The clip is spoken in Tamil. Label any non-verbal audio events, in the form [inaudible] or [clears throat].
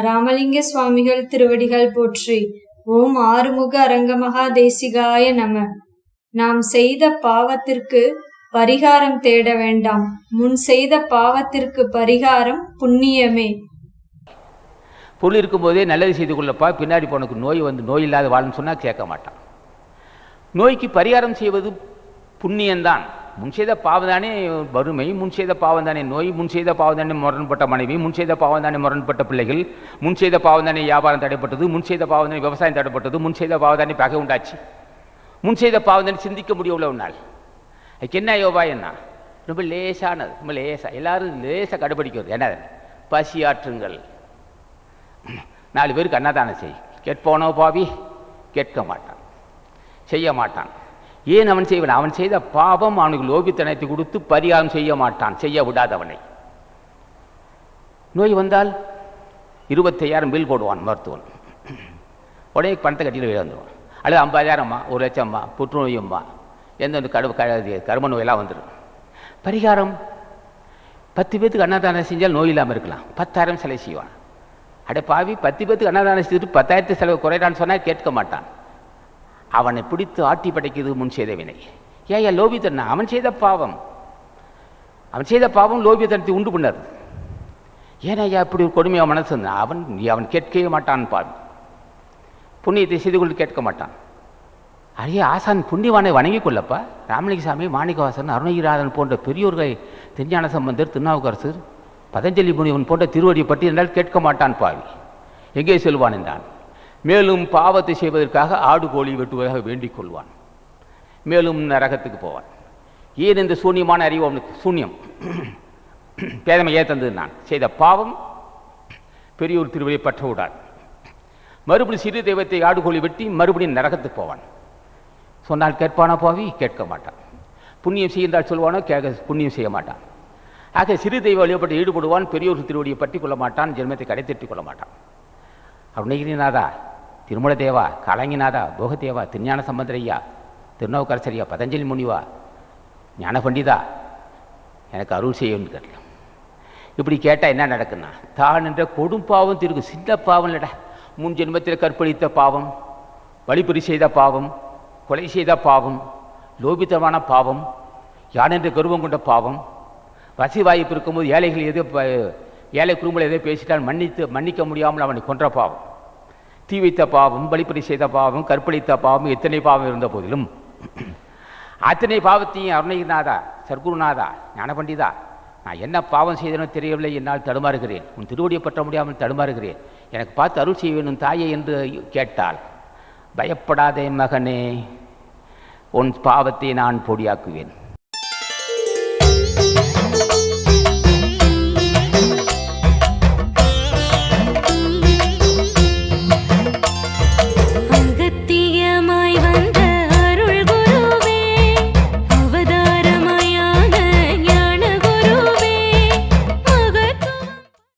ராமலிங்க சுவாமிகள் திருவடிகள் போற்றி ஓம் ஆறுமுக அரங்கமகா தேசிகாய நம. நாம் செய்த பாவத்திற்கு பரிகாரம் தேட வேண்டாம். முன் செய்த பாவத்திற்கு பரிகாரம் புண்ணியமே. பொருள் இருக்கும்போதே நல்லது செய்து கொள்ளப்பா பின்னாடி போனக்கு நோய் வந்து நோய் இல்லாத வாழ்னு சொன்னால் கேட்க மாட்டான். நோய்க்கு பரிகாரம் செய்வது புண்ணியம்தான். முன் செய்த பாவதானே வறுமை முன் செய்த பாவந்தானே நோய் முன் செய்த பாவந்தானே முரண்பட்ட மனைவி முன் செய்த பாவம் தானே முரண்பட்ட பிள்ளைகள் முன் செய்த பாவம் தானே வியாபாரம் தடைப்பட்டது முன் செய்த பாவந்தானே விவசாயம் தடைப்பட்டது முன் செய்த பாவதானே பகை உண்டாச்சு. முன் செய்த பாவந்தானே சிந்திக்க முடியவில்லை உன்னால் அதுக்கு என்ன யோபா என்ன? ரொம்ப லேசானது ரொம்ப லேசா. எல்லாரும் லேசாக கடைபிடிக்கிறது என்ன பசி ஆற்றுங்கள். நாலு பேருக்கு அன்னதானம் செய். கேட்போனோ பாவி? கேட்க மாட்டான். செய்ய மாட்டான். ஏன் அவன் செய்வன்? அவன் செய்த பாவம் அவனுக்கு லோபித்தனத்தை கொடுத்து பரிகாரம் செய்ய மாட்டான். செய்ய விடாதவனை. நோய் வந்தால் இருபத்தையாயிரம் பில் போடுவான் மருத்துவன். உடனே பணத்தை கட்டியில் வெளியே வந்துடுவான் அல்லது ஐம்பதாயிரம்மா ஒரு லட்சம்மா புற்றுநோயம்மா எந்த கடவு க- கரும நோயெல்லாம் வந்துடும் பரிகாரம் பத்து பேத்துக்கு அன்னதானம் செஞ்சால் நோய் இல்லாமல் இருக்கலாம். பத்தாயிரம் செலவு செய்வான். அட பாவி பத்து பேத்துக்கு அன்னதானம் செய்துட்டு பத்தாயிரத்து செலவு குறையிறான்னு சொன்னால் கேட்க மாட்டான். அவனை பிடித்து ஆட்டி படைக்கிறது முன் செய்த வினை ஏன் லோபித்தன் அவன் செய்த பாவம். அவன் செய்த பாவம் லோபியத்தனத்தை உண்டு பண்ணார் ஏன் ஐயா இப்படி ஒரு கொடுமையாக மனசு அவன் அவன் கேட்கவே மாட்டான் பாவி. புண்ணியத்தை செய்து கொண்டு கேட்க மாட்டான். அரிய ஆசான் புண்ணியவானை வணங்கிக் கொள்ளப்பா? ராமலிங்கசாமி மாணிக்கவாசன் அருணகிராதன் போன்ற பெரியோர்கள் திருஞான சம்பந்தர் திருநாவுக்கரசர் பதஞ்சலி முனிவன் போன்ற திருவடியை பற்றி என்றால் கேட்க மாட்டான் பாவி. எங்கே செல்வான் என்றான்? மேலும் பாவத்தை செய்வதற்காக ஆடு கோழி வெட்டுவதாக வேண்டிக் கொள்வான். மேலும் நரகத்துக்கு போவான். ஏன் இந்த சூன்யமான அறிவு அவனுக்கு? சூன்யம். [clears throat] பேதமை ஏன் தந்தது நான். செய்த பாவம் பெரியோர் திருவிழை பற்ற விடான் மறுபடியும் சிறு தெய்வத்தை ஆடுகோழி வெட்டி மறுபடியும் நரகத்துக்கு போவான். சொன்னால் கேட்பானா பாவி? கேட்க மாட்டான். புண்ணியம் செய்தால் சொல்வானோ? கேட்க புண்ணியம் செய்ய மாட்டான். ஆக சிறு தெய்வ வழிபட்டு ஈடுபடுவான் பெரியோர் திருவடியை பற்றி கொள்ள மாட்டான் ஜென்மத்தை கடைத்தெட்டிக் கொள்ள மாட்டான். அருணகிரிநாதா திருமல தேவா கலங்கிநாதா போகதேவா திருஞான சம்பந்தரையா திருநவுக்கரசரியா பதஞ்சலி முனிவா ஞான பண்டிதா எனக்கு அருள் செய்யும்னு கேட்கலாம் இப்படி கேட்டால் என்ன நடக்குன்னா தான் என்ற கொடும் பாவம் திருக்கு சின்ன பாவம் இல்லடா. முன் ஜென்மத்தில் கற்பழித்த பாவம் வழிப்பறி செய்த பாவம் கொலை செய்த பாவம் லோபித்தமான பாவம் யான் என்ற கருவம் கொண்ட பாவம் வசி வாய்ப்பு இருக்கும்போது ஏழைகள் எதோ ப- ஏழை குடும்பங்கள் எதோ பேசிட்டால் மன்னித்து மன்னிக்க முடியாமல் அவனை கொன்ற பாவம். தீ வைத்த பாவம் வழிப்பறி செய்த பாவம் கற்பழித்த பாவம் எத்தனை பாவம் இருந்த போதிலும் அத்தனை பாவத்தையும் அருணகிரிநாதா சர்க்குருநாதா ஞானபண்டிதா நான் என்ன பாவம் செய்தனோ தெரியவில்லை என்னால் தடுமாறுகிறேன். உன் திருவடியை பற்ற முடியாமல் தடுமாறுகிறேன். எனக்கு பார்த்து அருள் செய்ய வேணும் தாயே என்று கேட்டால் பயப்படாதே மகனே உன் பாவத்தை நான் பொடியாக்குவேன்.